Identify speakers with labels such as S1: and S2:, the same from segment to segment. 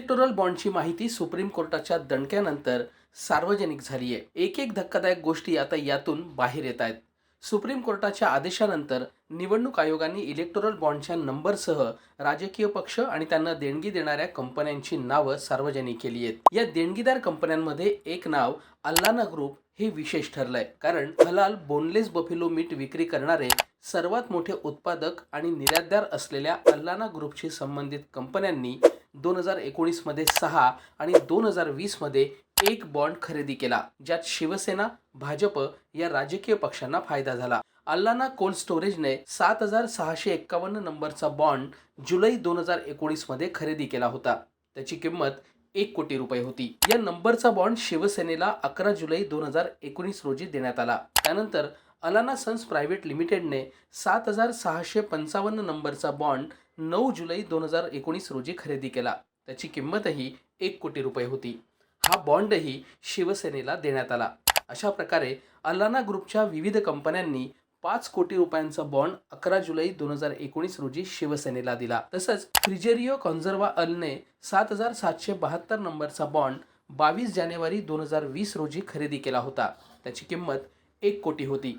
S1: Electoral बॉन्डची माहिती supreme कोर्टाच्या दणक्यानंतर सार्वजनिक झाली आहे एक एक धक्कादायक गोष्टी आता यातून बाहेर येत आहेत. सुप्रीम कोर्टाच्या आदेशानंतर निवडणूक आयोगाने इलेक्टोरल बॉन्डच्या नंबरसह राजकीय पक्ष आणि त्यांना देणगी देणाऱ्या कंपन्यांची नावं सार्वजनिक केली आहेत. या देणगीदार कंपन्यांमध्ये एक नाव अल्लाना ग्रुप हे विशेष ठरलंय. कारण हलाल बोनलेस बफेलो मीट विक्री करणारे सर्वात मोठे उत्पादक आणि निर्यातदार असलेल्या अल्लाना ग्रुपशी संबंधित कंपन्यांनी दोन हजार एकोणीसमध्ये सहा आणि दोन हजार वीसमध्ये एक बॉन्ड खरेदी केला ज्यात शिवसेना भाजप या राजकीय पक्षांना फायदा झाला. अल्लाना कोल्ड स्टोरेजने सात हजार सहाशे एक्कावन्न नंबरचा बॉन्ड जुलै दोन हजार एकोणीसमध्ये खरेदी केला होता. त्याची किंमत एक कोटी रुपये होती. या नंबरचा बॉन्ड शिवसेनेला अकरा जुलै दोन हजार एकोणीस रोजी देण्यात आला. त्यानंतर अलाना सन्स प्रायव्हेट लिमिटेडने सात हजार सहाशे पंचावन्न नंबरचा बॉन्ड नऊ जुलै दोन हजार एकोणीस रोजी खरेदी केला. त्याची किंमतही एक कोटी रुपये होती. हा बॉन्डही शिवसेनेला देण्यात आला. अशा प्रकारे अल्लाना ग्रुपच्या विविध कंपन्यांनी पाच कोटी रुपयांचा बॉन्ड अकरा जुलै दोन हजार एकोणीस रोजी शिवसेनेला दिला. तसंच फ्रिजेरियो कॉन्झर्वा अलने सात हजार सातशे बहात्तर नंबरचा बॉन्ड बावीस जानेवारी दोन हजार वीस रोजी खरेदी केला होता. त्याची किंमत एक कोटी होती.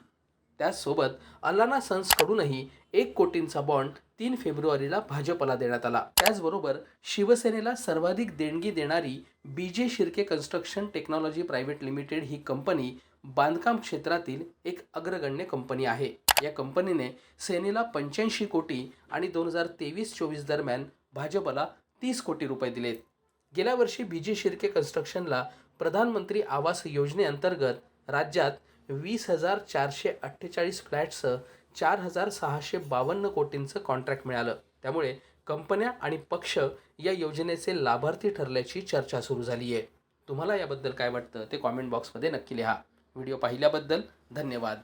S1: त्याचसोबत अल्लाना सन्सकडूनही एक कोटींचा बॉन्ड तीन फेब्रुवारीला भाजपला देण्यात आला. त्याचबरोबर शिवसेनेला सर्वाधिक देणगी देणारी B J Shirke construction technology private limited ही कंपनी बांधकाम क्षेत्रातील एक अग्रगण्य कंपनी आहे. या कंपनीने सेनेला पंच्याऐंशी कोटी आणि दोन हजार तेवीस चोवीस दरम्यान भाजपला तीस कोटी रुपये दिलेत. गेल्या वर्षी बी जे शिर्के कन्स्ट्रक्शनला प्रधानमंत्री आवास योजनेअंतर्गत राज्यात वीस हजार चारशे अठ्ठेचाळीस फ्लॅट्सचं चार हजार सहाशे बावन्न कोटींचं कॉन्ट्रॅक्ट मिळालं. त्यामुळे कंपन्या आणि पक्ष या योजनेचे लाभार्थी ठरल्याची चर्चा सुरू झाली आहे तुम्हाला याबद्दल काय वाटतं ते कॉमेंट बॉक्समध्ये नक्की लिहा. व्हिडिओ पाहिल्याबद्दल धन्यवाद.